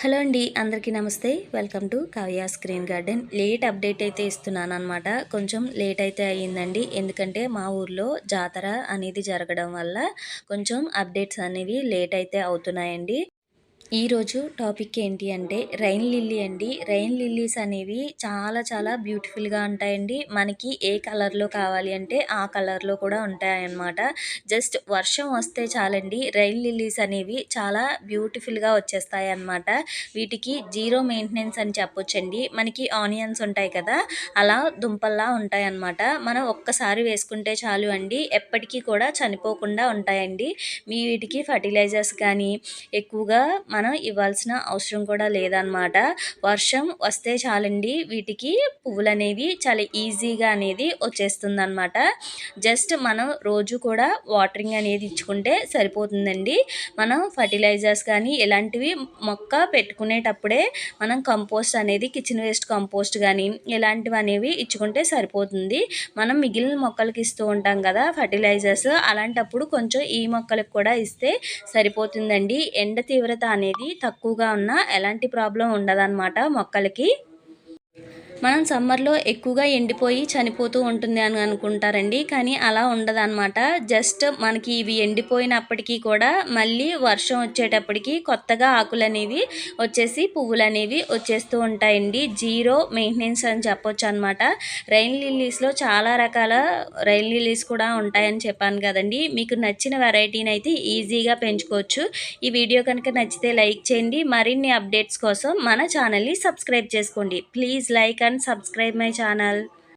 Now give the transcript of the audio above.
Hello అండి అందరికీ నమస్తే. Welcome to Kavya screen garden. Late update అయితే ఇస్తున్నాను అనమాట కొంచెం లేట్ అయితే అయ్యిందండి. ఎందుకంటే మా ఊర్లో జాతర అనేది జరగడం వల్ల కొంచెం అప్డేట్స్ అనేవి లేట్ అయితే అవుతున్నాయండి. ఈరోజు టాపిక్ ఏంటి అంటే రైన్ లిల్లీ అండి. రైన్ లిల్లీస్ అనేవి చాలా చాలా బ్యూటిఫుల్గా ఉంటాయండి. మనకి ఏ కలర్లో కావాలి అంటే ఆ కలర్లో కూడా ఉంటాయన్నమాట. జస్ట్ వర్షం వస్తే చాలండి రైన్ లిల్లీస్ అనేవి చాలా బ్యూటిఫుల్గా వచ్చేస్తాయి అన్నమాట వీటికి జీరో మెయింటెనెన్స్ అని చెప్పొచ్చండి. మనకి ఆనియన్స్ ఉంటాయి కదా అలా దుంపల్లా ఉంటాయి అన్నమాట మనం ఒక్కసారి వేసుకుంటే చాలు అండి ఎప్పటికీ కూడా చనిపోకుండా ఉంటాయండి. మీ వీటికి ఫర్టిలైజర్స్ కానీ ఎక్కువగా మనం ఇవ్వాల్సిన అవసరం కూడా లేదనమాట వర్షం వస్తే చాలండి వీటికి పువ్వులు అనేవి చాలా ఈజీగా అనేది వచ్చేస్తుందన్నమాట. జస్ట్ మనం రోజు కూడా వాటరింగ్ అనేది ఇచ్చుకుంటే సరిపోతుందండి. మనం ఫర్టిలైజర్స్ కానీ ఇలాంటివి మొక్క పెట్టుకునేటప్పుడే మనం కంపోస్ట్ అనేది కిచెన్ వేస్ట్ కంపోస్ట్ కానీ ఇలాంటివి అనేవి ఇచ్చుకుంటే సరిపోతుంది. మనం మిగిలిన మొక్కలకి ఇస్తూ ఉంటాం కదా ఫర్టిలైజర్స్ అలాంటప్పుడు కొంచెం ఈ మొక్కలకు కూడా ఇస్తే సరిపోతుందండి. ఎండ తీవ్రత అనేది తక్కువగా ఉన్నా ఎలాంటి ప్రాబ్లం ఉండదన్నమాట మొక్కలకి. మనం సమ్మర్లో ఎక్కువగా ఎండిపోయి చనిపోతూ ఉంటుంది అని అనుకుంటారండి. కానీ అలా ఉండదన్నమాట. జస్ట్ మనకి ఇవి ఎండిపోయినప్పటికీ కూడా మళ్ళీ వర్షం వచ్చేటప్పటికి కొత్తగా ఆకులు అనేవి వచ్చేసి పువ్వులు అనేవి వచ్చేస్తూ ఉంటాయండి. జీరో మెయింటెనెన్స్ అని చెప్పొచ్చు అనమాట రైన్ లిల్లీస్లో చాలా రకాల రైన్ లిల్లీస్ కూడా ఉంటాయని చెప్పాను కదండి. మీకు నచ్చిన వెరైటీని అయితే ఈజీగా పెంచుకోవచ్చు. ఈ వీడియో కనుక నచ్చితే లైక్ చేయండి. మరిన్ని అప్డేట్స్ కోసం మన ఛానల్ని సబ్స్క్రైబ్ చేసుకోండి. Please like and and subscribe my channel